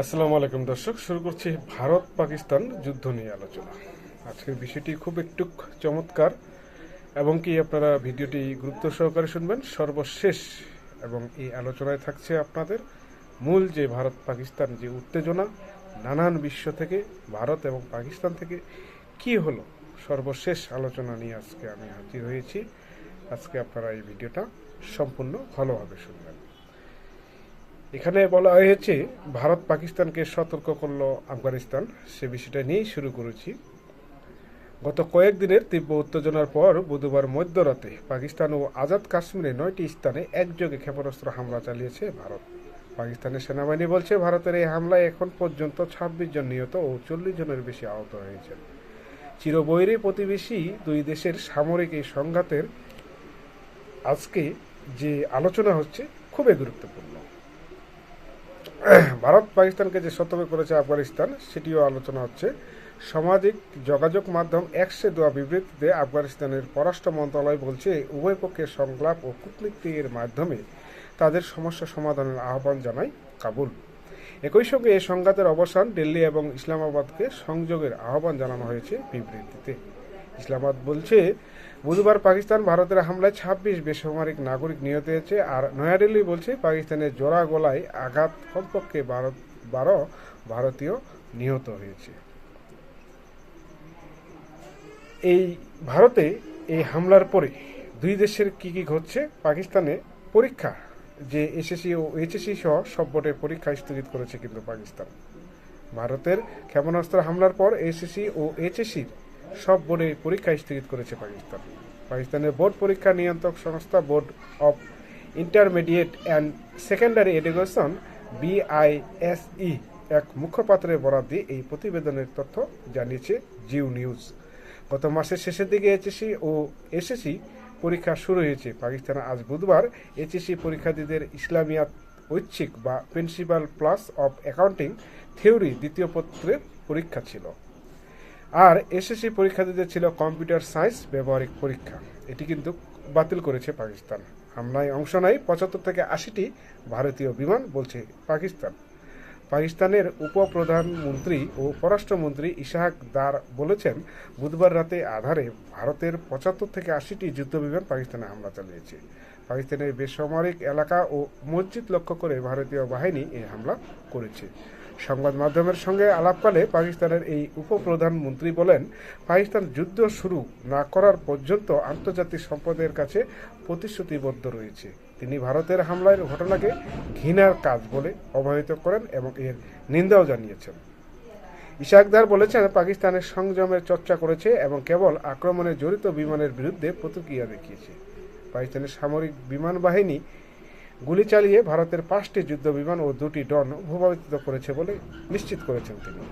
আসসালামু আলাইকুম, দর্শক। শুরু করছি ভারত পাকিস্তান যুদ্ধ নিয়ে আলোচনা। আজকের বিষয়টি খুব একটু চমৎকার, এবং কি আপনারা ভিডিওটি গুরুত্ব সহকারে শুনবেন। সর্বশেষ এবং এই আলোচনায় থাকছে আপনাদের মূল যে ভারত পাকিস্তান যে উত্তেজনা, নানান বিশ্ব থেকে, ভারত এবং পাকিস্তান থেকে কি হলো, সর্বশেষ আলোচনা নিয়ে আজকে আমি হাজির হয়েছি। আজকে আপনারা এই ভিডিওটা সম্পূর্ণ ভালোভাবে শুনবেন। এখানে বলা হয়েছে, ভারত পাকিস্তানকে সতর্ক করল আফগানিস্তান। সে বিষয়টা নিয়েই শুরু করেছি। গত কয়েকদিনের তীব্র উত্তেজনার পর বুধবার মধ্যরাতে পাকিস্তান ও আজাদ কাশ্মীরে নয়টি স্থানে একযোগে ক্ষেপণাস্ত্র হামলা চালিয়েছে ভারত। পাকিস্তানের সেনাবাহিনী বলছে, ভারতের এই হামলায় এখন পর্যন্ত ছাব্বিশ জন নিহত ও চল্লিশ জনের বেশি আহত হয়েছেন চিরবৈরী প্রতিবেশী দুই দেশের সামরিক এই সংঘাতের আজকে যে আলোচনা হচ্ছে, খুবই গুরুত্বপূর্ণ। ভারত পাকিস্তানকে যে সতর্ক করেছে আফগানিস্তান, সেটিও আলোচনা হচ্ছে। সামাজিক যোগাযোগ মাধ্যম এক্সে দেওয়া বিবৃতিতে আফগানিস্তানের পররাষ্ট্র মন্ত্রণালয় বলছে, উভয় পক্ষের সংলাপ ও কূটনীতির মাধ্যমে তাদের সমস্যা সমাধানের আহ্বান জানায় কাবুল। একই সঙ্গে এই সংঘাতের অবসান দিল্লি এবং ইসলামাবাদকে সংযোগের আহ্বান জানানো হয়েছে বিবৃতিতে। ইসলামাবাদ বলছে, বুধবার পাকিস্তান ভারতের হামলায় ছাব্বিশ বেসামরিক নাগরিক নিহত হয়েছে আর নয়াদিল্লি বলছে পাকিস্তানের জোড়া গলায় আঘাত কমপক্ষে ভারত বারো ভারতীয় নিহত হয়েছে। এই ভারতে এই হামলার পরে দুই দেশের কি কি ঘটছে? পাকিস্তানে পরীক্ষা, যে এসএসসি ও এইচএসসি সহ সব বোর্ডের পরীক্ষা স্থগিত করেছে কিন্তু পাকিস্তান। ভারতের ক্ষেপণাস্ত্র হামলার পর এসএসসি ও এইচএসসির সব বোর্ডে পরীক্ষা স্থগিত করেছে পাকিস্তান। পাকিস্তানের বোর্ড পরীক্ষা নিয়ন্ত্রক সংস্থা board of intermediate and secondary education BISE এক মুখপাত্রের বরাদ দিয়ে এই প্রতিবেদনের তথ্য জানিয়েছে জিও নিউজ। গত মাসের শেষের দিকে এইচএসসি ও এসএসসি পরীক্ষা শুরু হয়েছে। পাকিস্তানে আজ বুধবার এইচএসসি পরীক্ষার্থীদের ইসলামিয়াত ঐচ্ছিক বা principles of accounting theory দ্বিতীয় পত্রের পরীক্ষা ছিল। আর এসএসসি পরীক্ষার্থীদের ছিল কম্পিউটার সায়েন্স ব্যবহারিক পরীক্ষা। এটি কিন্তু বাতিল করেছে পাকিস্তান। হামলায় অংশ নেয় পঁচাত্তর থেকে আশিটি ভারতীয় বিমান, বলছে পাকিস্তান। পাকিস্তানের উপপ্রধানমন্ত্রী ও পররাষ্ট্রমন্ত্রী ইশাহাক দার বলেছেন, বুধবার রাতে আধারে ভারতের পঁচাত্তর থেকে আশিটি যুদ্ধবিমান পাকিস্তানে হামলা চালিয়েছে। পাকিস্তানের বেসামরিক এলাকা ও মসজিদ লক্ষ্য করে ভারতীয় বাহিনী এই হামলা করেছে। সংবাদ মাধ্যমের সঙ্গে আলাপকালে পাকিস্তানের এই উপপ্রধানমন্ত্রী বলেন, পাকিস্তান যুদ্ধ শুরু না করার পর্যন্ত আন্তর্জাতিক সম্প্রদায়ের কাছে প্রতিশ্রুতিবদ্ধ রয়েছে। তিনি ভারতের হামলার ঘটনাকে ঘৃণার কাজ বলে অবহিত করেন এবং এর নিন্দাও জানিয়েছেন। ইশাকদার বলেছেন পাকিস্তানের সংযমের চর্চা করেছে এবং কেবল আক্রমণে জড়িত বিমানের বিরুদ্ধে প্রতিক্রিয়া দেখিয়েছে। পাকিস্তানের সামরিক বিমান বাহিনী গুলি চালিয়ে ভারতের পাঁচটি যুদ্ধ বিমান ও দুটি ডন ভূপাতিত করেছে বলে নিশ্চিত করেছেন তিনি।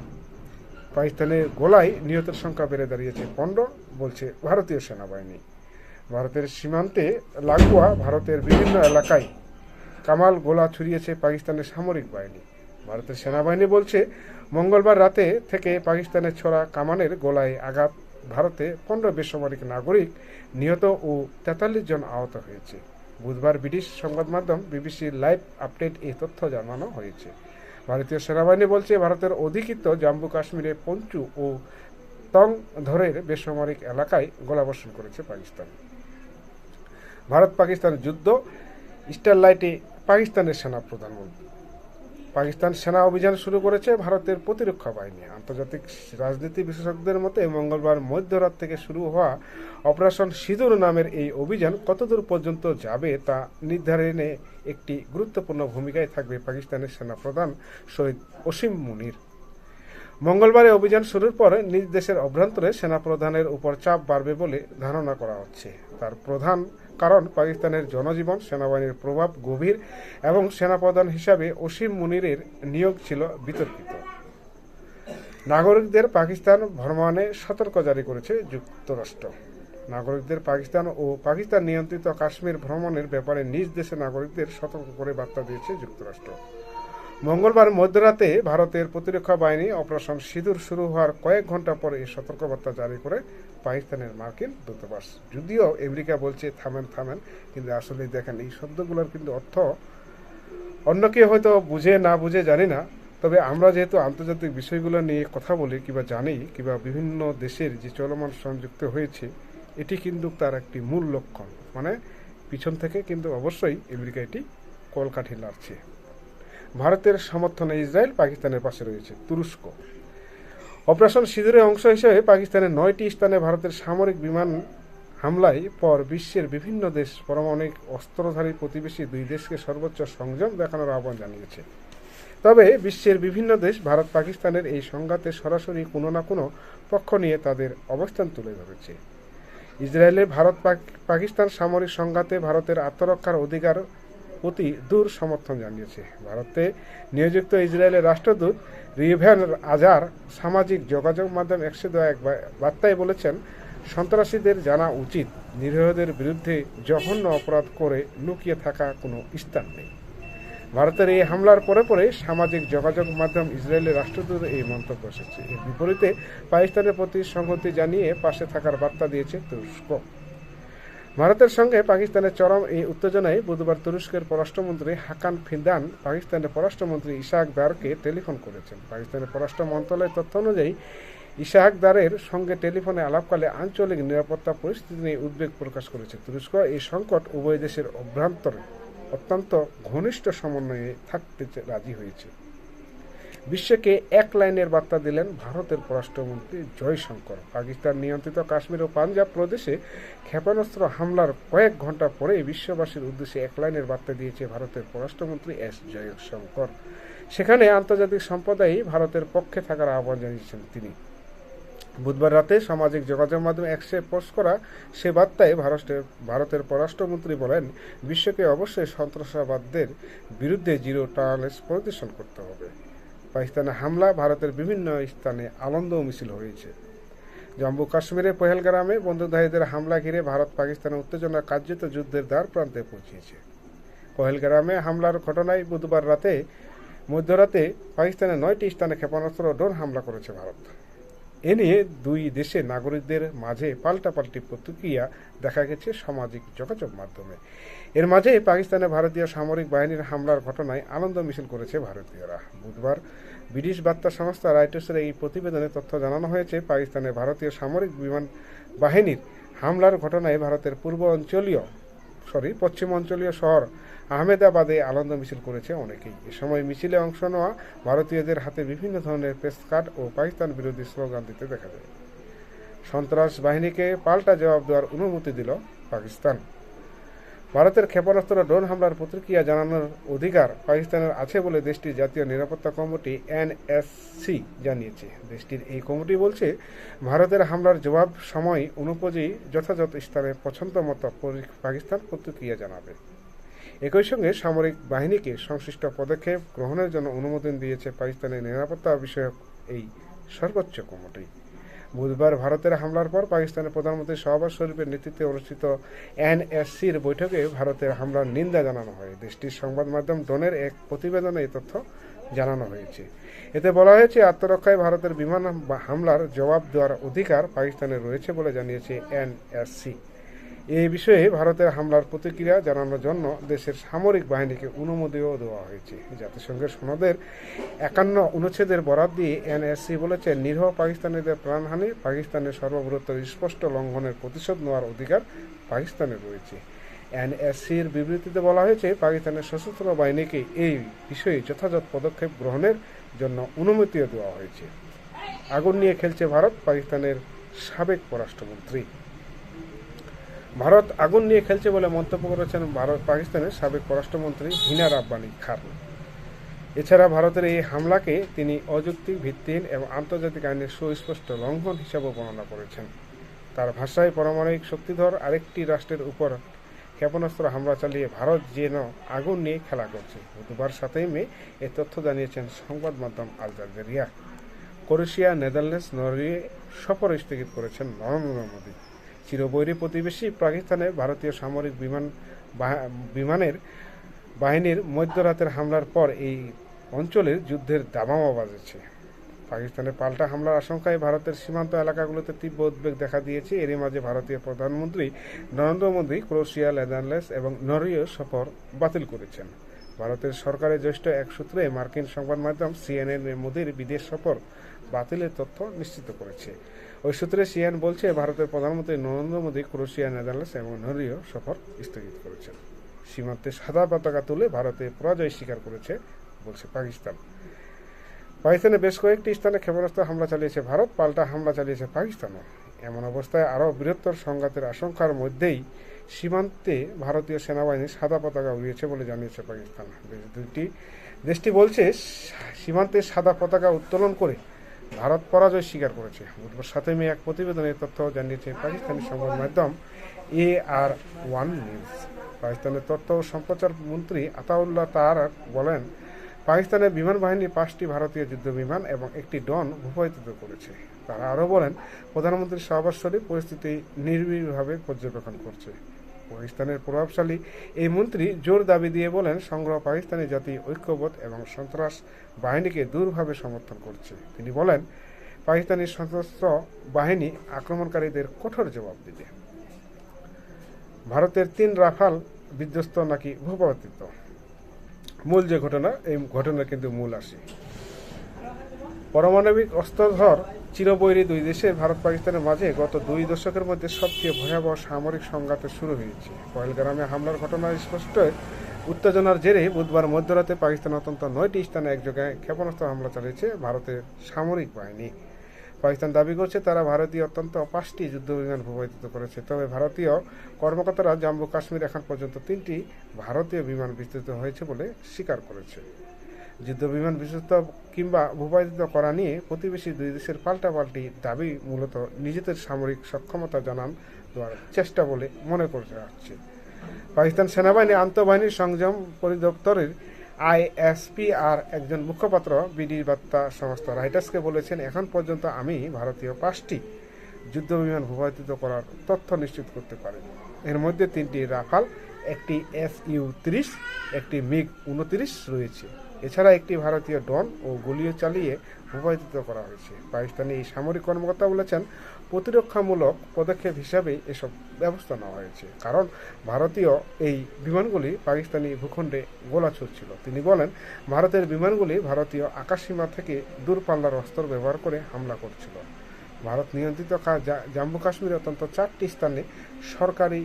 পাকিস্তানের গোলায় নিহতের সংখ্যা বেড়ে দাঁড়িয়েছে পনেরো, বলছে ভারতীয় সেনাবাহিনী। ভারতের সীমান্তে লাগোয়া ভারতের বিভিন্ন এলাকায় কামাল গোলা ছড়িয়েছে পাকিস্তানের সামরিক বাহিনী। ভারতের সেনাবাহিনী বলছে, মঙ্গলবার রাতে থেকে পাকিস্তানের ছোড়া কামানের গোলায় আঘাত ভারতে পনেরো বেসামরিক নাগরিক নিহত ও তেতাল্লিশ জন আহত হয়েছে। বুধবার ব্রিটিশ সংবাদ মাধ্যম বিবিসি লাইভ আপডেট এই তথ্য জানানো হয়েছে। ভারতীয় সেনাবাহিনী বলছে, ভারতের অধিকৃত জম্মু কাশ্মীরে পঞ্চু ও তং ধরের বেসামরিক এলাকায় গোলাবর্ষণ করেছে পাকিস্তান। ভারত পাকিস্তান যুদ্ধ, স্টারলাইটে পাকিস্তানের সেনা প্রধানমন্ত্রী। পাকিস্তান সেনা অভিযান শুরু করেছে ভারতের প্রতিরক্ষা বাহিনী। আন্তর্জাতিক রাজনীতি বিশেষজ্ঞদের মতে, মঙ্গলবার মধ্যরাত থেকে শুরু হওয়া অপারেশন সিঁদুর নামের এই অভিযান কতদূর পর্যন্ত যাবে তা নির্ধারণে একটি গুরুত্বপূর্ণ ভূমিকায় থাকবে পাকিস্তানের সেনা প্রধান শহীদ অসীম মুনির। মঙ্গলবারে অভিযান শুরুর পর নিজ দেশের অভ্যন্তরে সেনাপ্রধানের উপর চাপ বাড়বে বলে ধারণা করা হচ্ছে। তার প্রধান কারণ পাকিস্তানের জনজীবন, সেনাবাহিনীর প্রভাব গভীর এবং সেনাপ্রধান হিসাবে অসীম মুনিরের নিয়োগ ছিল বিতর্কিত। নাগরিকদের পাকিস্তান ভ্রমণে সতর্ক জারি করেছে যুক্তরাষ্ট্র। নাগরিকদের পাকিস্তান ও পাকিস্তান নিয়ন্ত্রিত কাশ্মীর ভ্রমণের ব্যাপারে নিজ দেশের নাগরিকদের সতর্ক করে বার্তা দিয়েছে যুক্তরাষ্ট্র। মঙ্গলবার মধ্যরাতে ভারতের প্রতিরক্ষা বাহিনী অপারেশন সিঁদুর শুরু হওয়ার কয়েক ঘণ্টা পরে এই সতর্কবার্তা জারি করে পাকিস্তানের মার্কিন দূতাবাস। যদিও আমেরিকা বলছে, থামেন থামেন, কিন্তু আসলে দেখেন, এই শব্দগুলোর কিন্তু অর্থ অন্য কেউ হয়তো বুঝে, না বুঝে জানি না। তবে আমরা যেহেতু আন্তর্জাতিক বিষয়গুলো নিয়ে কথা বলি, কিংবা জানি, কিংবা বিভিন্ন দেশের যে চলমান সংযুক্ত হয়েছে, এটি কিন্তু তার একটি মূল লক্ষণ। মানে পিছন থেকে কিন্তু অবশ্যই আমেরিকা এটি কলকাঠি নাড়ছে। ভারতের সমর্থনে ইসরায়েল, পাকিস্তানের পাশে রয়েছে তুরস্ক। অপারেশন সিঁদুরের অংশ হিসেবে পাকিস্তানের নয়টি স্থানে ভারতের সামরিক বিমান হামলায় পর বিশ্বের বিভিন্ন দেশ পারমাণবিক অস্ত্রধারী প্রতিবেশী দুই দেশকে সর্বোচ্চ সংযম দেখানোর আহ্বান জানিয়েছে। তবে বিশ্বের বিভিন্ন দেশ ভারত পাকিস্তানের এই সংঘাতে সরাসরি কোনো না কোনো পক্ষ নিয়ে তাদের অবস্থান তুলে ধরেছে। ইসরায়েলে ভারত পাকিস্তান সামরিক সংঘাতে ভারতের আত্মরক্ষার অধিকার প্রতি দূর সমর্থন জানিয়েছে। ভারতে নিয়োজিত ইসরায়েলের রাষ্ট্রদূত রিভেন আজার সামাজিক যোগাযোগ মাধ্যম একশো দেওয়া এক বার্তায় বলেছেন, সন্ত্রাসীদের জানা উচিত, নিরীহদের বিরুদ্ধে জঘন্য অপরাধ করে লুকিয়ে থাকা কোনো স্থান নেই। ভারতের এই হামলার পরে পরে সামাজিক যোগাযোগ মাধ্যম ইসরায়েলের রাষ্ট্রদূত এই মন্তব্য এসেছে। এর বিপরীতে পাকিস্তানের প্রতি সংহতি জানিয়ে পাশে থাকার বার্তা দিয়েছে তুরস্ক। ভারতের সঙ্গে পাকিস্তানের চরম এই উত্তেজনায় বুধবার তুরস্কের পররাষ্ট্রমন্ত্রী হাকান ফিদান পাকিস্তানের পররাষ্ট্রমন্ত্রী ইশাক দারকে টেলিফোন করেছেন। পাকিস্তানের পররাষ্ট্র মন্ত্রণালয়ের তথ্য অনুযায়ী, ইশাক দারের সঙ্গে টেলিফোনে আলাপকালে আঞ্চলিক নিরাপত্তা পরিস্থিতি নিয়ে উদ্বেগ প্রকাশ করেছে। তুরস্ক এই সংকট উভয় দেশের অভ্যন্তরে অত্যন্ত ঘনিষ্ঠ সমন্বয়ে থাকতে রাজি হয়েছে। বিশ্বকে এক লাইনের বার্তা দিলেন ভারতের পররাষ্ট্রমন্ত্রী জয়শঙ্কর। পাকিস্তান নিয়ন্ত্রিত কাশ্মীর ও পাঞ্জাব প্রদেশে ক্ষেপণাস্ত্র হামলার কয়েক ঘণ্টা পরে বিশ্ববাসীর উদ্দেশ্যে এক লাইনের বার্তা দিয়েছে ভারতের পররাষ্ট্রমন্ত্রী এস জয়শঙ্কর। সেখানে আন্তর্জাতিক সম্প্রদায় ভারতের পক্ষে থাকার আহ্বান জানিয়েছেন তিনি। বুধবার রাতে সামাজিক যোগাযোগ মাধ্যমে একশে পোস্ট করা সে বার্তায় ভারতের ভারতের পররাষ্ট্রমন্ত্রী বলেন, বিশ্বকে অবশ্যই সন্ত্রাসবাদদের বিরুদ্ধে জিরো টলারেন্স প্রদর্শন করতে হবে। পাকিস্তানের হামলা, ভারতের বিভিন্ন স্থানে আনন্দ মিছিল হয়েছে। জম্মু কাশ্মীরের পহেলগ্রামে বন্দুকধারীদের হামলা ঘিরে ভারত পাকিস্তানের উত্তেজনা কার্যত যুদ্ধের দ্বার প্রান্তে পৌঁছেছে। পহেলগ্রামে হামলার ঘটনায় বুধবার রাতে, মধ্যরাতে পাকিস্তানের নয়টি স্থানে ক্ষেপণাস্ত্র ড্রোন হামলা করেছে ভারত। এ নিয়ে দুই দেশে নাগরিকদের মাঝে পাল্টাপাল্টি প্রতিক্রিয়া দেখা গেছে সামাজিক যোগাযোগ মাধ্যমে। এর মাঝে পাকিস্তানে ভারতীয় সামরিক বাহিনীর হামলার ঘটনায় আনন্দ মিছিল করেছে ভারতীয়রা। বুধবার ব্রিটিশ বার্তা সংস্থা রাইটার্সের এই প্রতিবেদনে তথ্য জানানো হয়েছে, পাকিস্তানে ভারতীয় সামরিক বিমান বাহিনীর হামলার ঘটনায় ভারতের পূর্ব অঞ্চলীয় সরি পশ্চিম অঞ্চলীয় শহর আহমেদাবাদে আনন্দ মিছিল করেছে অনেকেই। এ সময় মিছিলে অংশ নেওয়া ভারতীয়দের হাতে বিভিন্ন ধরনের প্রেস ও পাকিস্তান বিরোধী স্লোগান দিতে দেখা যায়। সন্ত্রাস বাহিনীকে পাল্টা জবাব দেওয়ার অনুমতি দিল পাকিস্তান। ভারতের ক্ষেপণাস্ত্র ড্রোন হামলার প্রতিক্রিয়া জানানোর অধিকার পাকিস্তানের আছে বলে দেশটির জাতীয় নিরাপত্তা কমিটি এনএসসি জানিয়েছে। দেশটির এই কমিটি বলছে, ভারতের হামলার জবাব সময় অনুপযোগী যথাযথ স্থানে পছন্দ মতো পাকিস্তান প্রতিক্রিয়া জানাবে। একই সঙ্গে সামরিক বাহিনীকে সংশ্লিষ্ট পদক্ষেপ গ্রহণের জন্য অনুমোদন দিয়েছে পাকিস্তানের নিরাপত্তা বিষয়ক এই সর্বোচ্চ কমিটি। বুধবার ভারতের হামলার পর পাকিস্তানের প্রধানমন্ত্রী শাহবাজ শরীফের নেতৃত্বে অনুষ্ঠিত এনএসসির বৈঠকে ভারতের হামলার নিন্দা জানানো হয়। দেশটির সংবাদ মাধ্যম ডনের এক প্রতিবেদনে এই তথ্য জানানো হয়েছে। এতে বলা হয়েছে, আত্মরক্ষায় ভারতের বিমান হামলার জবাব দেওয়ার অধিকার পাকিস্তানের রয়েছে বলে জানিয়েছে এনএসসি। এই বিষয়ে ভারতের হামলার প্রতিক্রিয়া জানানোর জন্য দেশের সামরিক বাহিনীকে অনুমোদনও দেওয়া হয়েছে। জাতিসংঘের সনদের একান্ন অনুচ্ছেদের বরাত দিয়ে এনএসসি বলেছে, নিরীহ পাকিস্তানিদের প্রাণহানি, পাকিস্তানের সর্ববৃহত্তর স্পষ্ট লঙ্ঘনের প্রতিশোধ নেওয়ার অধিকার পাকিস্তানের রয়েছে। এনএসসির বিবৃতিতে বলা হয়েছে, পাকিস্তানের সশস্ত্র বাহিনীকে এই বিষয়ে যথাযথ পদক্ষেপ গ্রহণের জন্য অনুমতিও দেওয়া হয়েছে। আগুন নিয়ে খেলছে ভারত, পাকিস্তানের সাবেক পররাষ্ট্রমন্ত্রী। ভারত আগুন নিয়ে খেলছে বলে মন্তব্য করেছেন ভারত পাকিস্তানের সাবেক পররাষ্ট্রমন্ত্রী হিনা রাব্বানি খান এছাড়া ভারতের এই হামলাকে তিনি অযৌক্তিক ভিত্তিহীন এবং আন্তর্জাতিক আইনের সুস্পষ্ট লঙ্ঘন হিসাবে বর্ণনা করেছেন। তার ভাষায় পারমাণবিক শক্তিধর আরেকটি রাষ্ট্রের উপর ক্ষেপণাস্ত্র হামলা চালিয়ে ভারত যেন আগুন নিয়ে খেলা করছে। বুধবার সাতই মে এ তথ্য জানিয়েছেন সংবাদ মাধ্যম Al Jazeera. Croatia, Netherlands, Norway সফর স্থগিত করেছেন নরেন্দ্র মোদী। চিরবৈরী প্রতিবেশী পাকিস্তানে ভারতীয় সামরিক বিমান বিমানের বাহিনীর মধ্যরাতের হামলার পর এই অঞ্চলের যুদ্ধের দামামা বাজেছে। পাকিস্তানের পাল্টা হামলার আশঙ্কায় ভারতের সীমান্ত এলাকাগুলোতে তীব্র উদ্বেগ দেখা দিয়েছে। এরই মাঝে ভারতীয় প্রধানমন্ত্রী নরেন্দ্র মোদী ক্রোয়েশিয়া নেদারল্যান্ডস এবং নরওয়ে সফর বাতিল করেছেন। ভারতের সরকারের জ্যেষ্ঠ এক সূত্রে মার্কিন সংবাদ মাধ্যম সিএনএন মোদীর বিদেশ সফর বাতিলের তথ্য নিশ্চিত করেছে। ওই সূত্রে সিএন বলছে, ভারতের প্রধানমন্ত্রী নরেন্দ্র মোদী ক্রোয়েশিয়া, নেদারল্যান্ডস এবং নরওয়ে সফর স্থগিত করেছেন। সীমান্তে সাদা পতাকা তুলে ভারতে পরাজয় স্বীকার করেছে, বলছে পাকিস্তান। পাকিস্তানে বেশ কয়েকটি স্থানে ক্ষেপণাস্ত্র হামলা চালিয়েছে ভারত, পাল্টা হামলা চালিয়েছে পাকিস্তানও। এমন অবস্থায় আরও বৃহত্তর সংঘাতের আশঙ্কার মধ্যেই সীমান্তে ভারতীয় সেনাবাহিনী সাদা পতাকা উড়িয়েছে বলে জানিয়েছে পাকিস্তান। দুইটি দেশটি বলছে, সীমান্তে সাদা পতাকা উত্তোলন করে ভারত পরাজয় স্বীকার করেছে। বুধবার সাথে মে এক প্রতিবেদনে তথ্য জানিয়েছে পাকিস্তানি সংবাদ মাধ্যম এ আর ওয়ান নিউজ। পাকিস্তানের তথ্য ও সম্প্রচার মন্ত্রী আতাউল্লাহ তার বলেন, পাকিস্তানের বিমান বাহিনী পাঁচটি ভারতীয় যুদ্ধ বিমান এবং একটি ডন ভূপাতিত করেছে। তারা আরও বলেন প্রধানমন্ত্রী শাহবাজ শরীফ পরিস্থিতি নির্বিড়ভাবে পর্যবেক্ষণ করছে। পাকিস্তানের প্রভাবশালী এই মন্ত্রী জোর দাবি দিয়ে বলেন, সংগ্রহ পাকিস্তানি জাতি, ঐক্যবোধ এবং সন্ত্রাস বাহিনীকে দূরভাবে সমর্থন করছে। তিনি বলেন, পাকিস্তানি সশস্ত্র বাহিনী আক্রমণকারীদের কঠোর জবাব দিবে। ভারতের তিন রাফাল বিধ্বস্ত নাকি ভূপাতিত? মূল যে ঘটনা, এই ঘটনা কিন্তু মূল আসে পারমাণবিক অস্ত্রধর চিরবৈরী দুই দেশে ভারত পাকিস্তানের মাঝে গত দুই দশকের মধ্যে সবচেয়ে ভয়াবহ সামরিক সংঘাতে শুরু হয়েছে। পহেলগ্রামে হামলার ঘটনা স্পষ্ট উত্তেজনার জেরে বুধবার মধ্যরাতে পাকিস্তান অত্যন্ত নয়টি স্থানে একযোগে ক্ষেপণাস্ত্র হামলা চালিয়েছে ভারতের সামরিক বাহিনী। পাকিস্তান দাবি করছে তারা ভারতীয় অত্যন্ত পাঁচটি যুদ্ধবিমান ভূপাতিত করেছে। তবে ভারতীয় কর্মকর্তারা জম্মু কাশ্মীর এখন পর্যন্ত তিনটি ভারতীয় বিমান বিস্তৃত হয়েছে বলে স্বীকার করেছে। যুদ্ধ বিমান বিস্তৃত কিংবা ভূপাতিত করা নিয়ে প্রতিবেশী দুই দেশের পাল্টাপাল্টি দাবি মূলত নিজেদের সামরিক সক্ষমতা জানান দেওয়ার চেষ্টা বলে মনে করতে হচ্ছে পাকিস্তান সেনাবাহিনী আন্তঃবাহিনী সংযম পরিদপ্তরের আইএসপি আর একজন মুখপাত্র বিডি বার্তা সংস্থা রাইটার্সকে বলেছেন, এখন পর্যন্ত আমি ভারতীয় পাঁচটি যুদ্ধবিমান ভূপাতিত করার তথ্য নিশ্চিত করতে পারি এর মধ্যে তিনটি রাফাল, একটি এস ইউ তিরিশ, একটি মিগ উনত্রিশ রয়েছে। এছাড়া একটি ভারতীয় ডন ও গুলিও চালিয়ে ভূপাতিত করা হয়েছে। পাকিস্তানি এই সামরিক কর্মকর্তা বলেছেন, প্রতিরক্ষামূলক পদক্ষেপ হিসাবে এসব ব্যবস্থা নেওয়া হয়েছে। কারণ ভারতীয় এই বিমানগুলি পাকিস্তানি ভূখণ্ডে গোলা ছুটছিল তিনি বলেন, ভারতের বিমানগুলি ভারতীয় আকাশসীমা থেকে দূরপাল্লার অস্ত্র ব্যবহার করে হামলা করছিল। ভারত নিয়ন্ত্রিত জম্মু কাশ্মীরে অত্যন্ত চারটি স্থানে সরকারি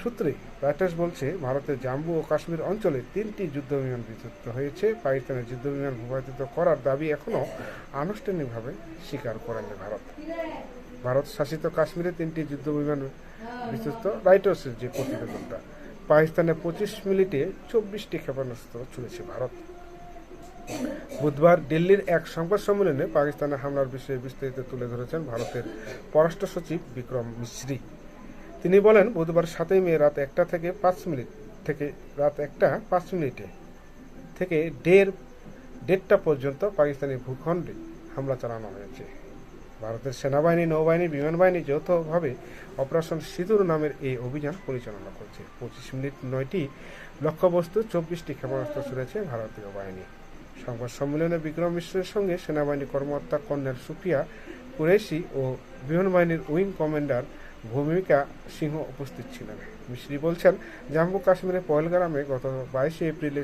সূত্রে রয়টার্স বলছে, ভারতের জম্মু ও কাশ্মীর অঞ্চলে তিনটি যুদ্ধবিমান বিযুক্ত হয়েছে। পাকিস্তানের যুদ্ধবিমান ভূপাতিত করার দাবি এখনও আনুষ্ঠানিকভাবে স্বীকার করেনি ভারত। ভারত শাসিত কাশ্মীরে তিনটি যুদ্ধবিমান বিস্তৃত রাইটার্সের যে প্রতিবেদনটা। পাকিস্তানে পঁচিশ মিনিটে চব্বিশটি ক্ষেপণাস্ত্র ছুড়েছে ভারত। বুধবার দিল্লির এক সংবাদ সম্মেলনে পাকিস্তানের হামলার বিষয়ে বিস্তারিত তুলে ধরেছেন ভারতের পররাষ্ট্র সচিব বিক্রম মিশ্রি। তিনি বলেন, বুধবার সাতই মে রাত একটা থেকে পাঁচ মিনিট থেকে রাত একটা পাঁচ মিনিটে থেকে দেড়, দেড়টা পর্যন্ত পাকিস্তানি ভূখণ্ডে হামলা চালানো হয়েছে। ভারতের সেনাবাহিনী, নৌবাহিনী বিমান বাহিনী যৌথভাবে অপারেশন সিঁদুর নামের এই অভিযান পরিচালনা করছে। পঁচিশ মিনিট নয়টি লক্ষ্যবস্তু, চব্বিশটি ক্ষেপণাস্ত্র ছুড়েছে ভারতীয় বাহিনী। সংবাদ সম্মেলনে বিক্রম মিশ্রের সঙ্গে সেনাবাহিনী কর্মকর্তা কর্নেল সুপ্রিয়া কুরেশি ও বিমান বাহিনীর উইং কমান্ডার ভূমিকা সিংহ উপস্থিত ছিলেন। মিশ্রি বলছেন, জম্মু কাশ্মীরের পহেলগ্রামে গত বাইশে এপ্রিলে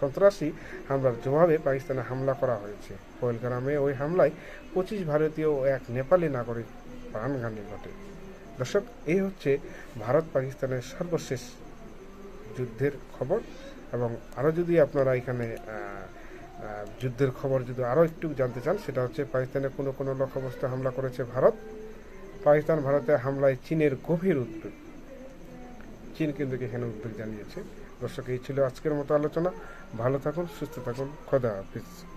সন্ত্রাসী হামলার জবাবে পাকিস্তানে হামলা করা হয়েছে। পহেলগ্রামে ওই হামলায় পঁচিশ ভারতীয় ও এক নেপালি নাগরিক প্রাণঘানি ঘটে। দর্শক, এই হচ্ছে ভারত পাকিস্তানের সর্বশেষ যুদ্ধের খবর। এবং আরও যদি আপনারা এখানে যুদ্ধের খবর যদি আরও একটু জানতে চান, সেটা হচ্ছে পাকিস্তানে কোনো কোনো লক্ষ্যবস্তু হামলা করেছে ভারত। পাকিস্তান ভারতের হামলায় চীনের গভীর উদ্বেগ। চীন কিন্তু এখানে উদ্বেগ জানিয়েছে। দর্শক, এই ছিল আজকের মতো আলোচনা। ভালো থাকুন, সুস্থ থাকুন। খোদা হাফিজ।